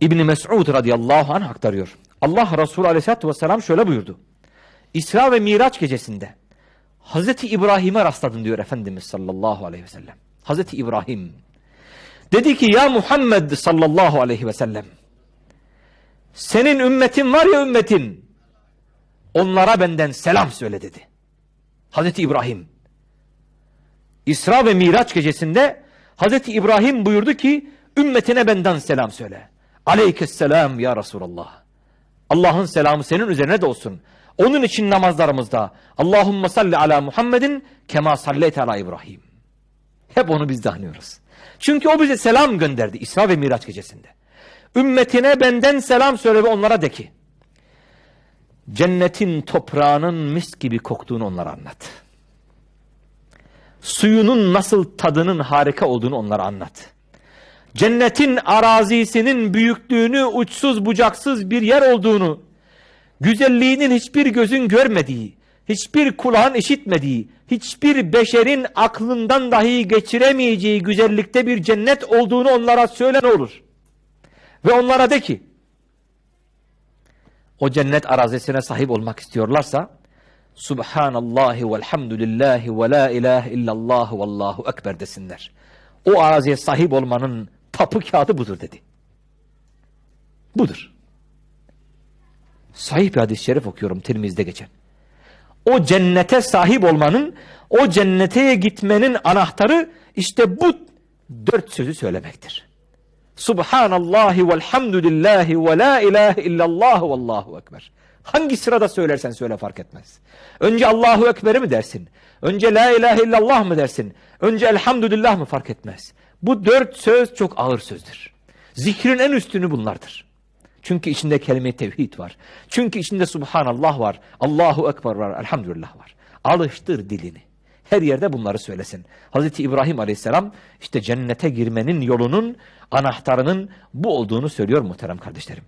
İbni Mes'ud radıyallahu anh aktarıyor. Allah Resulü aleyhissalatü vesselam şöyle buyurdu. İsra ve Miraç gecesinde Hazreti İbrahim'e rastladın diyor Efendimiz sallallahu aleyhi ve sellem. Hazreti İbrahim dedi ki ya Muhammed sallallahu aleyhi ve sellem senin ümmetin var ya ümmetin onlara benden selam söyle dedi. Hazreti İbrahim İsra ve Miraç gecesinde Hazreti İbrahim buyurdu ki ümmetine benden selam söyle. Aleykesselam ya Resulallah. Allah'ın selamı senin üzerine de olsun. Onun için namazlarımızda Allahümme salli ala Muhammedin kema salleyte ala İbrahim. Hep onu biz de anıyoruz. Çünkü o bize selam gönderdi İsra ve Miraç gecesinde. Ümmetine benden selam söyle ve onlara de ki cennetin toprağının mis gibi koktuğunu onlara anlat. Suyunun nasıl tadının harika olduğunu onlara anlat. Cennetin arazisinin büyüklüğünü uçsuz bucaksız bir yer olduğunu, güzelliğinin hiçbir gözün görmediği, hiçbir kulağın işitmediği, hiçbir beşerin aklından dahi geçiremeyeceği güzellikte bir cennet olduğunu onlara söyle ne olur. Ve onlara de ki, o cennet arazisine sahip olmak istiyorlarsa, Subhanallahi velhamdülillahi ve la ilahe illallah ve allahu ekber desinler. O araziye sahip olmanın tapu kağıdı budur dedi. Budur. Sahih bir hadis-i şerif okuyorum Tirmiz'de geçen. O cennete sahip olmanın, o cennete gitmenin anahtarı işte bu dört sözü söylemektir. Subhanallahi velhamdülillahi ve la ilahe illallah ve allahu ekber. Hangi sırada söylersen söyle fark etmez. Önce Allahu Ekber'i mi dersin? Önce La ilahe illallah mı dersin? Önce Elhamdülillah mı fark etmez. Bu dört söz çok ağır sözdür. Zikrin en üstünü bunlardır. Çünkü içinde kelime tevhid var. Çünkü içinde Subhanallah var. Allahu Ekber var. Elhamdülillah var. Alıştır dilini. Her yerde bunları söylesin. Hazreti İbrahim Aleyhisselam işte cennete girmenin yolunun anahtarının bu olduğunu söylüyor muhterem kardeşlerim.